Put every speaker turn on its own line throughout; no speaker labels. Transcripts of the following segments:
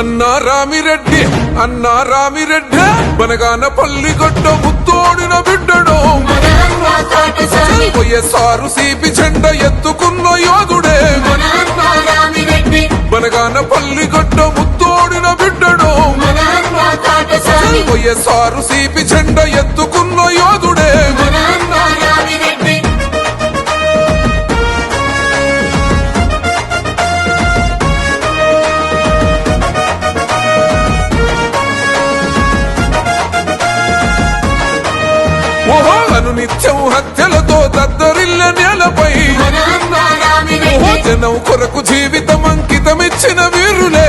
అన్నా రామిరెడ్డి అన్నా రామిరెడ్డి బనగాన పల్లి గొడ్డ ముత్తోడిన బిడ్డడు. వైఎస్ఆర్ సిపి జెండ ఎత్తుకున్న యోధుడే. బనగాన పల్లి గొడ్డ ముత్తోడిన బిడ్డడు. వైఎస్ఆర్ సిపి జెండ ఎత్తుకు కత్తెలతో దద్దరిల్ల నేలపై. జనం కొరకు జీవితం అంకితమిచ్చిన వీరులే.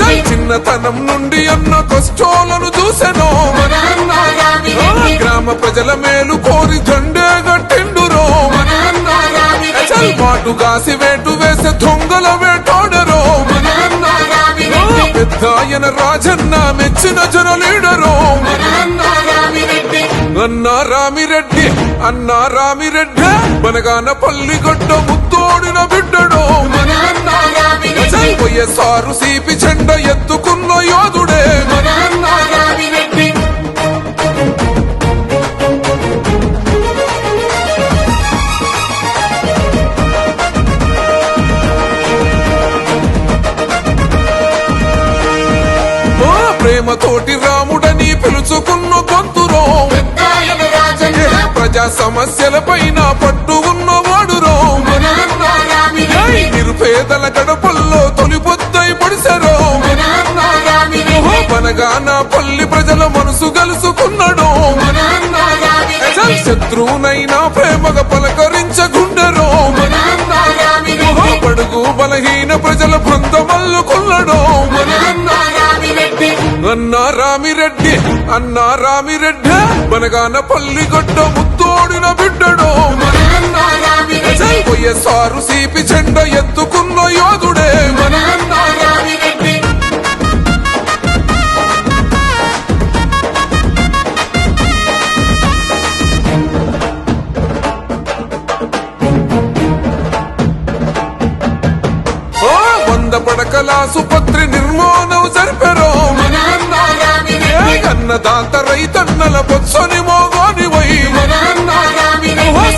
చల్ చిన్నతనం నుండి అన్న కష్టాలను చూసెను. గ్రామ ప్రజల మేలు కోరి జెండే గట్టిండురో చల్ మాటు కాసి వేటు వేసే దొంగల వేటోడరో. పెద్ద ఆయన రాజన్న మెచ్చిన జన లీడరో. అన్నా రామిరెడ్డి అన్నా రామిరెడ్డి బనగాన పల్లి గడ్డ ముత్తోడిన బిడ్డడు. వైఎస్ఆర్ సిపి జెండ ఎత్తుకున్న యోధుడే. ప్రేమతోటి రాముడని ప్రజా సమస్యల పైన పట్టు ఉన్నవాడురో నిరుపేదల గడపల్లో తొలి పొద్దై పొడిసెరో బనగాన పల్లి ప్రజల మనసు గలుసుకున్నాడు శత్రువునైనా ప్రేమగా పలకరించగుండెరో పడుగు బలహీన ప్రజల బృందమల్లుకున్నాడు అన్నా రామిరెడ్డి అన్నా రామిరెడ్డి బనగాన పల్లి గొడ్డ ముత్తోడిన బిడ్డడు వైఎస్ఆర్ సిపి జెండ ఎత్తుకున్న యోధుడే వంద పడకల సుపత్రి నిర్మాణం దాంత అన్నదాత రైతన్నల పొచ్చని మోగోని వై.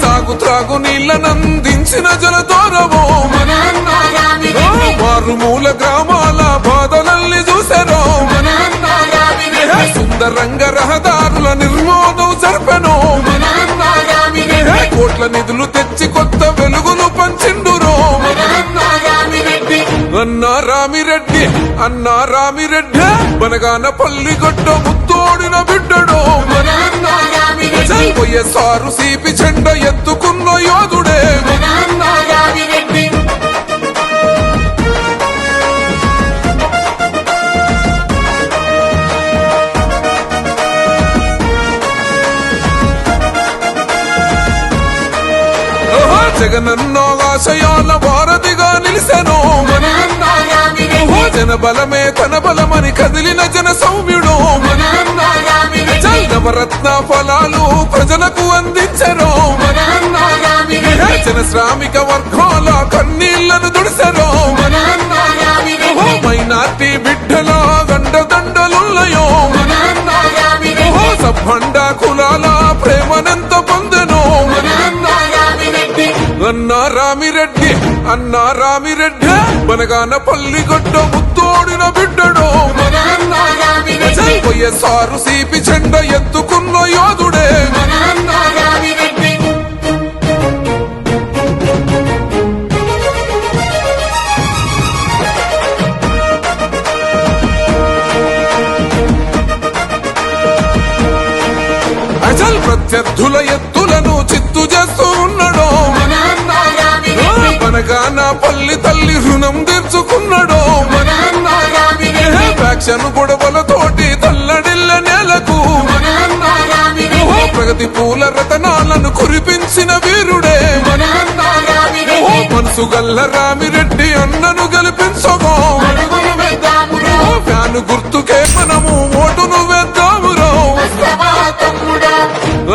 సాగు త్రాగు నీళ్ళనందించిన జలదోరవో మారుమూల గ్రామాల బాధలల్ని చూసెనో. సుందరంగ రహదారుల నిర్మాణం జరిపెనో. కోట్ల నిధులు తెచ్చి కొత్త అన్నా రామిరెడ్డి అన్నా రామిరెడ్డి బనగాన పల్లి గొడ్డ ముత్తోడిన బిడ్డడు. వైఎస్ఆర్ సిపి జెండ ఎత్తుకున్న యోధుడే. జగనన్నో ఆశయాల వారధిగా నిలిసెను ఓహో, జన బలమే తన బలమని కదిలిన జన సౌమ్యుడు చల్ నవరత్న ఫలాలు ప్రజలకు అందించరు జన శ్రామిక వర్గాల కన్నీళ్ళను దుడిసెరు మైనార్టీ బిడ్డల గండదండలున్నయో ఓహో, సబ్బండ కులాల ప్రేమనంత అన్నా రామిరెడ్డి అన్నా రామిరెడ్డి బనగాన పల్లి గొడ్డ ముత్తోడిన బిడ్డడు. వైఎస్ఆర్ సిపి జెండ ఎత్తుకున్న యోధుడే. అజల్ ప్రత్యర్థుల ఎత్తులను చిత్తు చేస్తూ ఉన్నాడు. బనగాన పల్లి తల్లి రుణం తీర్చుకున్నాడు. ఫ్యాక్షన్ గొడవలతోటి తల్లడిల్ల నేలకు. ప్రగతి పూల రతనాలను కురిపించిన వీరుడే. మనసు గల్ల రామిరెడ్డి అన్నను గెలిపించగో. ఫ్యాను గుర్తుకే మనము ఓటును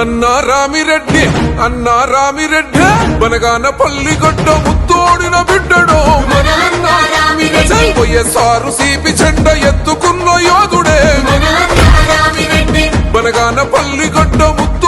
అన్నా రామిరెడ్డి అన్నా రామిరెడ్డి బనగాన పల్లి గొడ్డ ముత్తోడిన బిడ్డడు. వైఎస్ఆర్ సిపి చెండ ఎత్తుకున్న యోధుడే. బనగాన పల్లి గడ్డ బిడ్డడు